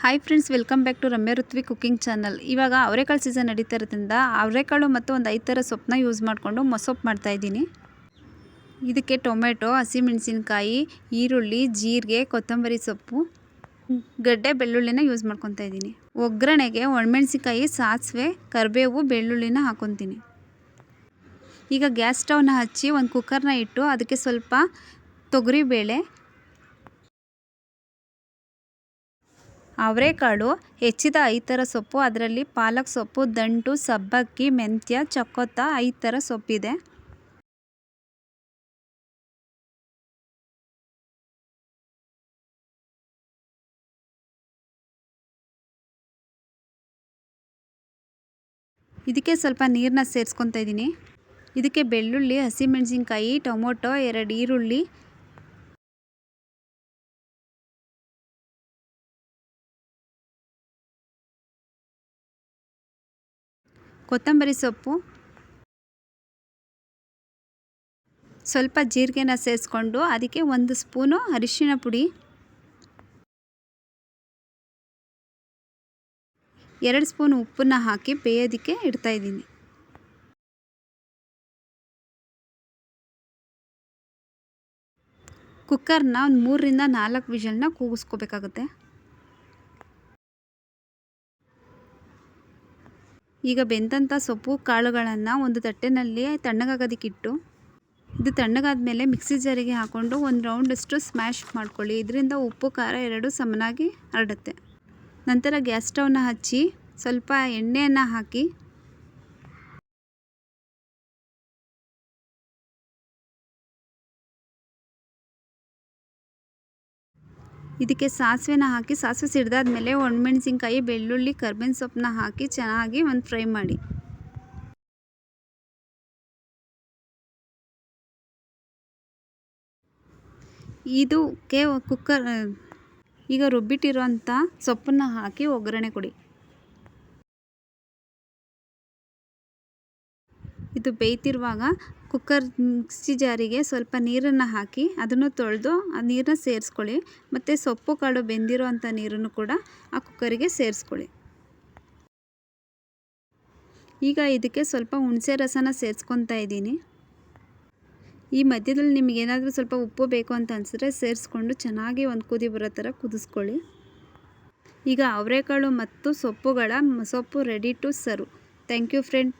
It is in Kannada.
Hi friends welcome back to Ramya Ruthvi cooking channel ಇವಾಗ ಅವರೆಕಾಳು ಸೀಸನ್ ನಡೀತಾ ಇರೋದ್ರಿಂದ ಅವರೆಕಾಳು ಮತ್ತು ಒಂದು ಐದು ಥರ ಸೊಪ್ಪನ್ನ ಯೂಸ್ ಮಾಡಿಕೊಂಡು ಮೊಸೊಪ್ಪು ಮಾಡ್ತಾಯಿದ್ದೀನಿ ಇದಕ್ಕೆ ಟೊಮೆಟೊ, ಹಸಿಮೆಣಸಿನ್ಕಾಯಿ, ಈರುಳ್ಳಿ, ಜೀರಿಗೆ, ಕೊತ್ತಂಬರಿ ಸೊಪ್ಪು, ಗಡ್ಡೆ, ಬೆಳ್ಳುಳ್ಳಿನ ಯೂಸ್ ಮಾಡ್ಕೊತಾ ಇದ್ದೀನಿ. ಒಗ್ಗರಣೆಗೆ ಒಣಮೆಣ್ಸಿನ್ಕಾಯಿ, ಸಾಸಿವೆ, ಕರಿಬೇವು, ಬೆಳ್ಳುಳ್ಳಿನ ಹಾಕೊತೀನಿ. ಈಗ ಗ್ಯಾಸ್ ಸ್ಟವ್ನ ಹಚ್ಚಿ ಒಂದು ಕುಕ್ಕರ್ನ ಇಟ್ಟು ಅದಕ್ಕೆ ಸ್ವಲ್ಪ ತೊಗರಿಬೇಳೆ ಅವರೆಕಾಳು, ಹೆಚ್ಚಿದ ಐಥರ ಥರ ಸೊಪ್ಪು, ಅದರಲ್ಲಿ ಪಾಲಕ್ ಸೊಪ್ಪು ದಂಟು ಸಬ್ಬಕ್ಕಿ, ಮೆಂತ್ಯ, ಚಕ್ಕೊತ್ತ, ಐತರ ಥರ ಸೊಪ್ಪಿದೆ. ಇದಕ್ಕೆ ಸ್ವಲ್ಪ ನೀರನ್ನ ಸೇರಿಸ್ಕೊತಾ ಇದ್ದೀನಿ ಇದಕ್ಕೆ ಬೆಳ್ಳುಳ್ಳಿ, ಹಸಿಮೆಣಸಿನ್ಕಾಯಿ, ಟೊಮೊಟೊ, ಎರಡು ಈರುಳ್ಳಿ ಕೊತ್ತಂಬರಿ ಸೊಪ್ಪು. ಸ್ವಲ್ಪ ಜೀರಿಗೆನ ಸೇರಿಸ್ಕೊಂಡು ಅದಕ್ಕೆ ಒಂದು ಸ್ಪೂನು ಅರಿಶಿನ ಪುಡಿ. ಎರಡು ಸ್ಪೂನ್ ಉಪ್ಪನ್ನ ಹಾಕಿ ಬೇಯೋದಕ್ಕೆ ಇಡ್ತಾಯಿದ್ದೀನಿ ಕುಕ್ಕರ್ನ ಒಂದು ಮೂರರಿಂದ ನಾಲ್ಕು ವಿಷಲ್ನ ಕೂಗಿಸ್ಕೋಬೇಕಾಗುತ್ತೆ. ಈಗ ಬೆಂದಂಥ ಸೊಪ್ಪು ಕಾಳುಗಳನ್ನು ಒಂದು ತಟ್ಟೆನಲ್ಲಿ ತಣ್ಣಗಾಗೋದಕ್ಕಿಟ್ಟು, ಇದು ತಣ್ಣಗಾದ ಮೇಲೆ ಮಿಕ್ಸಿ ಜಾರಿಗೆ ಹಾಕ್ಕೊಂಡು ಒಂದು ರೌಂಡಷ್ಟು ಸ್ಮ್ಯಾಶ್ ಮಾಡ್ಕೊಳ್ಳಿ. ಇದರಿಂದ ಉಪ್ಪು, ಖಾರ ಎರಡೂ ಸಮನಾಗಿ ಹರಡುತ್ತೆ. ನಂತರ ಗ್ಯಾಸ್ ಸ್ಟವ್ನ ಹಚ್ಚಿ ಸ್ವಲ್ಪ ಎಣ್ಣೆಯನ್ನು ಹಾಕಿ ಇದಕ್ಕೆ ಸಾಸಿವೆನ ಹಾಕಿ, ಸಾಸಿವೆ ಸಿಡ್ದಾದ್ಮೇಲೆ ಒಣಮೆಣಸಿನ್ಕಾಯಿ, ಬೆಳ್ಳುಳ್ಳಿ, ಕರ್ಬೇವಿನ ಸೊಪ್ಪನ್ನ ಹಾಕಿ ಚೆನ್ನಾಗಿ ಒಂದು ಫ್ರೈ ಮಾಡಿ. ಇದು ಇದಕ್ಕೆ ಕುಕ್ಕರ್, ಈಗ ರುಬ್ಬಿಟ್ಟಿರೋಂಥ ಸೊಪ್ಪನ್ನು ಹಾಕಿ ಒಗ್ಗರಣೆ ಕೊಡಿ. ಇದು ಬೇಯ್ತಿರುವಾಗ ಕುಕ್ಕರ್ ಮಿಕ್ಸಿ ಜಾರಿಗೆ ಸ್ವಲ್ಪ ನೀರನ್ನು ಹಾಕಿ ಅದನ್ನು ತೊಳೆದು ಆ ನೀರನ್ನ ಸೇರಿಸ್ಕೊಳ್ಳಿ. ಮತ್ತು ಸೊಪ್ಪು ಕಾಳು ಬೆಂದಿರೋ ಅಂಥ ನೀರನ್ನು ಕೂಡ ಆ ಕುಕ್ಕರಿಗೆ ಸೇರಿಸ್ಕೊಳ್ಳಿ. ಈಗ ಇದಕ್ಕೆ ಸ್ವಲ್ಪ ಹುಣಸೆ ರಸನ ಸೇರಿಸ್ಕೊತಾ ಇದ್ದೀನಿ. ಈ ಮಧ್ಯದಲ್ಲಿ ನಿಮಗೆ ಏನಾದರೂ ಸ್ವಲ್ಪ ಉಪ್ಪು ಬೇಕು ಅಂತ ಅನಿಸಿದ್ರೆ ಸೇರಿಸ್ಕೊಂಡು ಚೆನ್ನಾಗಿ ಒಂದು ಕುದಿ ಬರೋ ಥರ ಕುದಿಸ್ಕೊಳ್ಳಿ. ಈಗ ಅವರೆಕಾಳು ಮತ್ತು ಸೊಪ್ಪುಗಳ, ಸೊಪ್ಪು ready to serve thank you friend